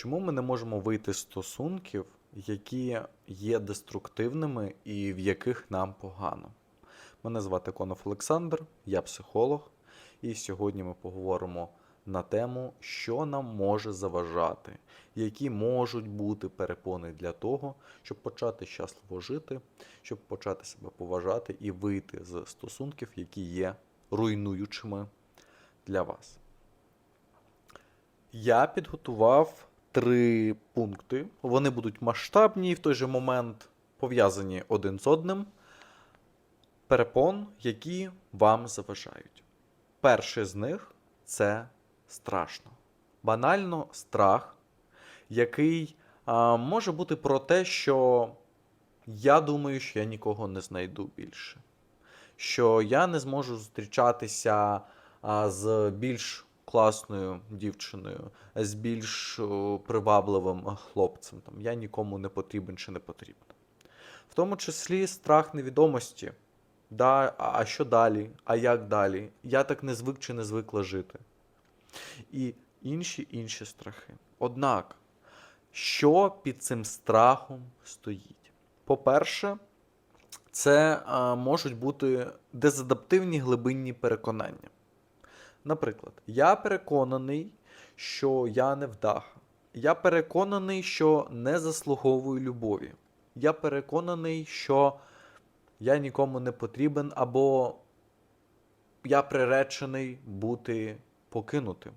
Чому ми не можемо вийти з стосунків, які є деструктивними і в яких нам погано? Мене звати Конов Олександр, я психолог, і сьогодні ми поговоримо на тему, що нам може заважати, які можуть бути перепони для того, щоб почати щасливо жити, щоб почати себе поважати і вийти з стосунків, які є руйнуючими для вас. Я підготував три пункти. Вони будуть масштабні і в той же момент пов'язані один з одним. Перепон, які вам заважають. Перший з них це страшно. Банально страх, який а, може бути про те, що я думаю, що я нікого не знайду більше. Що я не зможу зустрічатися а, з більш класною дівчиною, з більш привабливим хлопцем. Там, я нікому не потрібен чи не потрібна. В тому числі страх невідомості. Да, а що далі? А як далі? Я так не звик чи не звикла жити. І інші інші страхи. Однак, що під цим страхом стоїть? По-перше, це а, можуть бути дезадаптивні глибинні переконання. Наприклад, я переконаний, що я не вдаха. Я переконаний, що не заслуговую любові. Я переконаний, що я нікому не потрібен, або я приречений бути покинутим.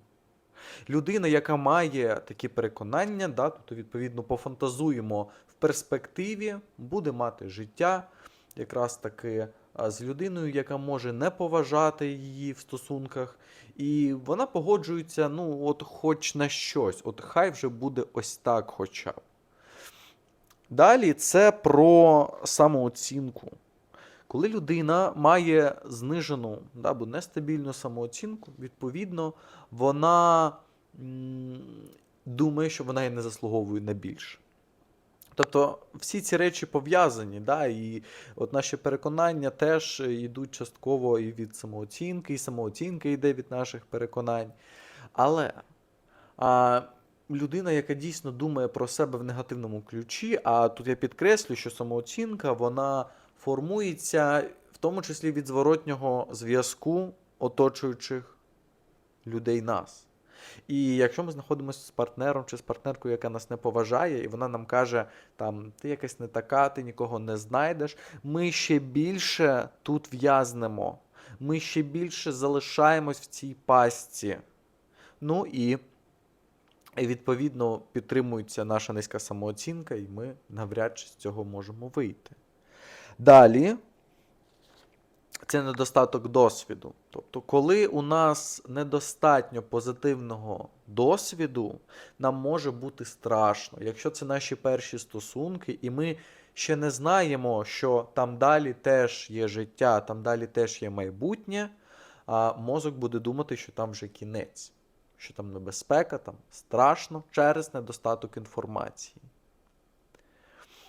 Людина, яка має такі переконання, да, тобто, відповідно, пофантазуємо в перспективі, буде мати життя якраз таки з людиною, яка може не поважати її в стосунках, і вона погоджується, ну, от хоч на щось, от хай вже буде ось так хоча б. Далі це про самооцінку. Коли людина має знижену да, або нестабільну самооцінку, відповідно, вона думає, що вона і не заслуговує на більше. Тобто всі ці речі пов'язані, да, і от наші переконання теж йдуть частково і від самооцінки, і самооцінка йде від наших переконань. Але а, людина, яка дійсно думає про себе в негативному ключі, а тут я підкреслю, що самооцінка вона формується в тому числі від зворотнього зв'язку оточуючих людей нас. І якщо ми знаходимося з партнером чи з партнеркою, яка нас не поважає, і вона нам каже, там, ти якась не така, ти нікого не знайдеш, ми ще більше тут в'язнемо, ми ще більше залишаємось в цій пастці. Ну і і відповідно підтримується наша низька самооцінка, і ми навряд чи з цього можемо вийти. Далі це недостаток досвіду. Тобто, коли у нас недостатньо позитивного досвіду, нам може бути страшно. Якщо це наші перші стосунки, і ми ще не знаємо, що там далі теж є життя, там далі теж є майбутнє, а мозок буде думати, що там вже кінець, що там небезпека, там страшно через недостаток інформації.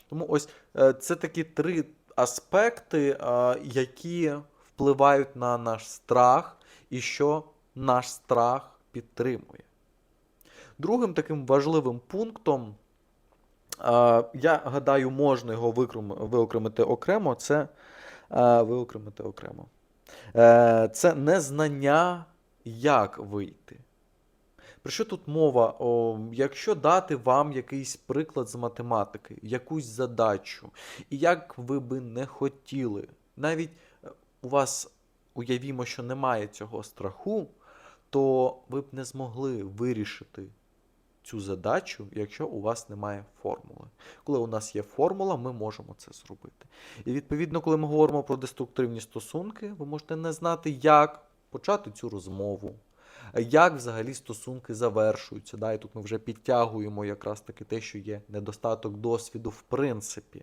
Тому ось е, це такі три аспекти, які впливають на наш страх і що наш страх підтримує. Другим таким важливим пунктом, я гадаю, можна його виокремити окремо, це виокремити окремо. Е, Це незнання, як вийти. Про що тут мова? О, якщо дати вам якийсь приклад з математики, якусь задачу, і як ви би не хотіли, навіть е, у вас уявімо, що немає цього страху, то ви б не змогли вирішити цю задачу, якщо у вас немає формули. Коли у нас є формула, ми можемо це зробити. І відповідно, коли ми говоримо про деструктивні стосунки, ви можете не знати, як почати цю розмову. Як взагалі стосунки завершуються? Да? І тут ми вже підтягуємо якраз таки те, що є недостаток досвіду в принципі.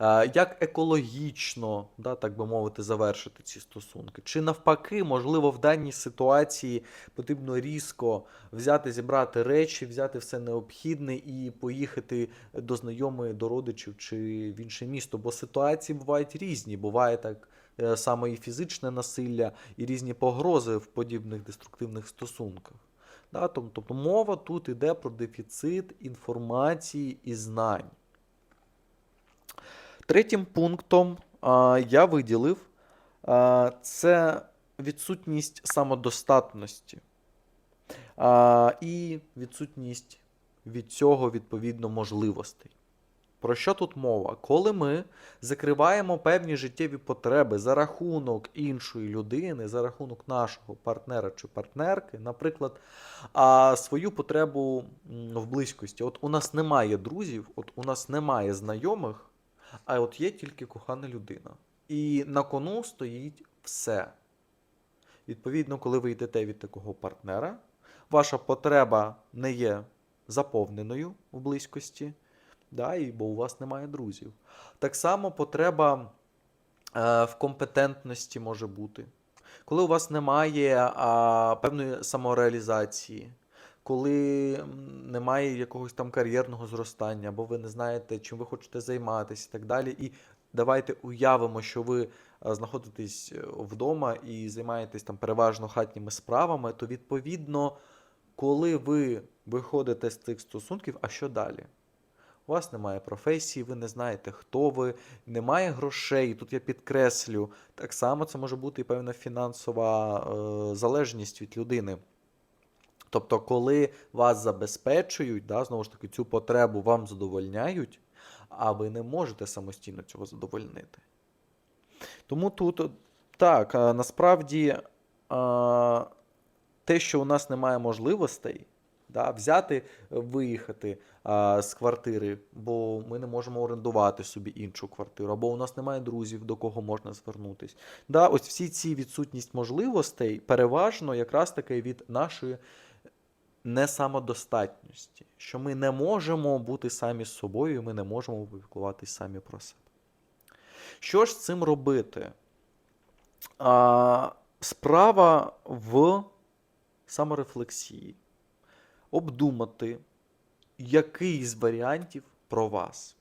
Е, Як екологічно, да, так би мовити, завершити ці стосунки? Чи навпаки, можливо, в даній ситуації потрібно різко взяти, зібрати речі, взяти все необхідне і поїхати до знайомої, до родичів чи в інше місто? Бо ситуації бувають різні. Буває так е, само і фізичне насилля, і різні погрози в подібних деструктивних стосунках. Да? Тобто мова тут йде про дефіцит інформації і знань. Третім пунктом а, я виділив а, це відсутність самодостатності а, і відсутність від цього відповідно можливостей. Про що тут мова? Коли ми закриваємо певні життєві потреби за рахунок іншої людини, за рахунок нашого партнера чи партнерки, наприклад, а свою потребу в близькості. От у нас немає друзів, от у нас немає знайомих, а от є тільки кохана людина. І на кону стоїть все. Відповідно, коли ви йдете від такого партнера, ваша потреба не є заповненою в близькості, да, і, бо у вас немає друзів. Так само потреба е, в компетентності може бути. Коли у вас немає а, певної самореалізації, коли немає якогось там кар'єрного зростання, або ви не знаєте, чим ви хочете займатися і так далі. І давайте уявимо, що ви е, знаходитесь е, вдома і займаєтесь там переважно хатніми справами, то відповідно, коли ви виходите з цих стосунків, а що далі? У вас немає професії, ви не знаєте, хто ви, немає грошей. Тут я підкреслю. Так само це може бути і певна фінансова е, залежність від людини. Тобто, коли вас забезпечують, да, знову ж таки, цю потребу вам задовольняють, а ви не можете самостійно цього задовольнити. Тому тут е, так, е, насправді е, те, що у нас немає можливостей, да, взяти, е, виїхати а, з квартири, бо ми не можемо орендувати собі іншу квартиру, або у нас немає друзів, до кого можна звернутись. Да, ось всі ці відсутність можливостей переважно якраз таки від нашої несамодостатності, що ми не можемо бути самі з собою, ми не можемо піклуватись самі про себе. Що ж з цим робити? А, справа в саморефлексії. Обдумати, який з варіантів про вас,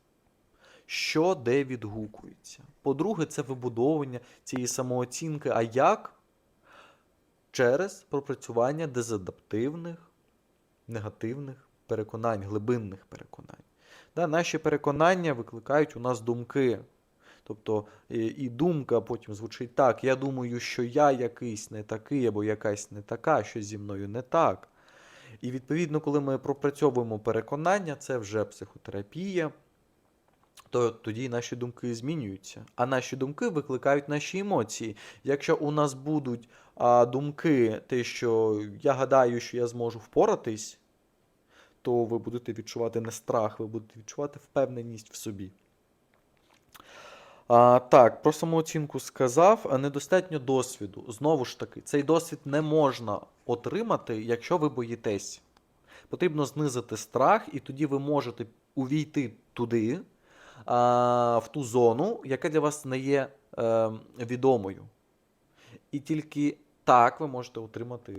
що де відгукується. По-друге, це вибудовування цієї самооцінки. А як? Через пропрацювання дезадаптивних, негативних переконань, глибинних переконань. Да, наші переконання викликають у нас думки. Тобто і, думка потім звучить так: я думаю, що я якийсь не такий, або якась не така, що зі мною не так. І відповідно, коли ми пропрацьовуємо переконання, це вже психотерапія, то тоді наші думки змінюються. А наші думки викликають наші емоції. Якщо у нас будуть а, думки, те, що я гадаю, що я зможу впоратись, то ви будете відчувати не страх, ви будете відчувати впевненість в собі. А, так, про самооцінку сказав. Недостатньо досвіду. Знову ж таки, цей досвід не можна отримати, якщо ви боїтесь. Потрібно знизити страх, і тоді ви можете увійти туди, а, в ту зону, яка для вас не є е, відомою. І тільки так ви можете отримати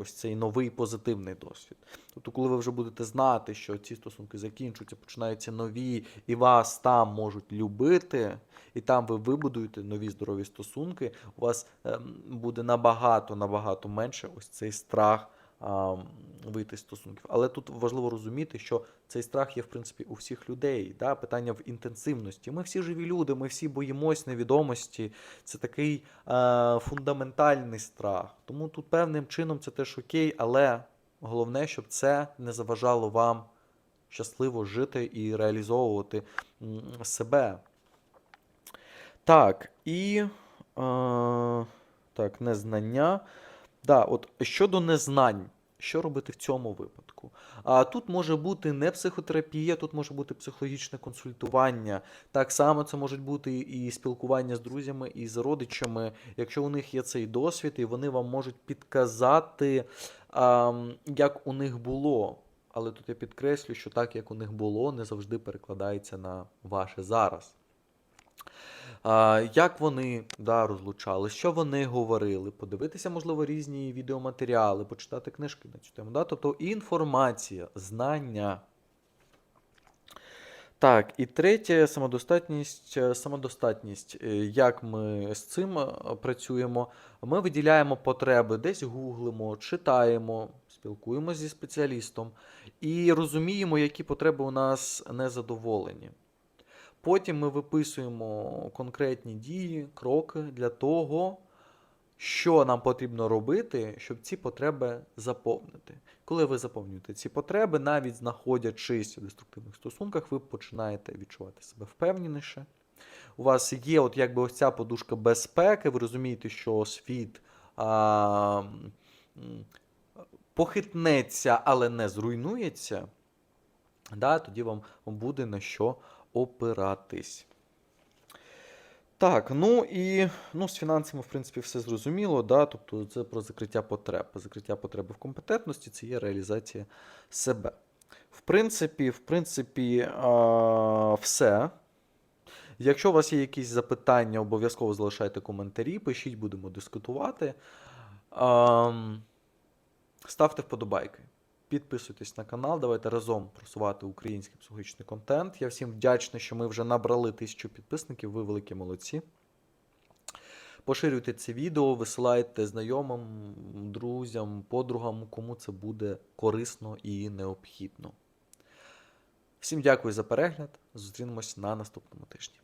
ось цей новий позитивний досвід. Тобто, коли ви вже будете знати, що ці стосунки закінчуються, починаються нові, і вас там можуть любити, і там ви вибудуєте нові здорові стосунки, у вас ем, буде набагато набагато менше ось цей страх вийти з стосунків. Але тут важливо розуміти, що цей страх є в принципі у всіх людей. Да? Питання в інтенсивності. Ми всі живі люди, ми всі боїмось невідомості. Це такий е, фундаментальний страх. Тому тут певним чином це теж окей, але головне, щоб це не заважало вам щасливо жити і реалізовувати себе. Так, і е, так, незнання. Да, от щодо незнань, що робити в цьому випадку? А тут може бути не психотерапія, тут може бути психологічне консультування. Так само це можуть бути і спілкування з друзями, і з родичами, якщо у них є цей досвід, і вони вам можуть підказати, а, як у них було. Але тут я підкреслю, що так, як у них було, не завжди перекладається на ваше зараз. Як вони да, розлучали, що вони говорили, подивитися, можливо, різні відеоматеріали, почитати книжки на цю тему. Да? Тобто інформація, знання. Так, і третє самодостатність. Е, Самодостатність. Е, Як ми з цим е, працюємо? Ми виділяємо потреби, десь гуглимо, читаємо, спілкуємося зі спеціалістом і розуміємо, які потреби у нас незадоволені. Потім ми виписуємо конкретні дії, кроки для того, що нам потрібно робити, щоб ці потреби заповнити. Коли ви заповнюєте ці потреби, навіть знаходячись у деструктивних стосунках, ви починаєте відчувати себе впевненіше. У вас є от якби ось ця подушка безпеки, ви розумієте, що світ а, похитнеться, але не зруйнується. Да, тоді вам буде на що опиратись. Так, ну і ну, з фінансами, в принципі, все зрозуміло. Да? Тобто це про закриття потреб. Закриття потреби в компетентності це є реалізація себе. В принципі, в принципі, а, все. Якщо у вас є якісь запитання, обов'язково залишайте коментарі, пишіть, будемо дискутувати. Ам, Ставте вподобайки. Підписуйтесь на канал, давайте разом просувати український психологічний контент. Я всім вдячний, що ми вже набрали тисячу підписників. Ви великі молодці. Поширюйте це відео, висилайте знайомим, друзям, подругам, кому це буде корисно і необхідно. Всім дякую за перегляд. Зустрінемось на наступному тижні.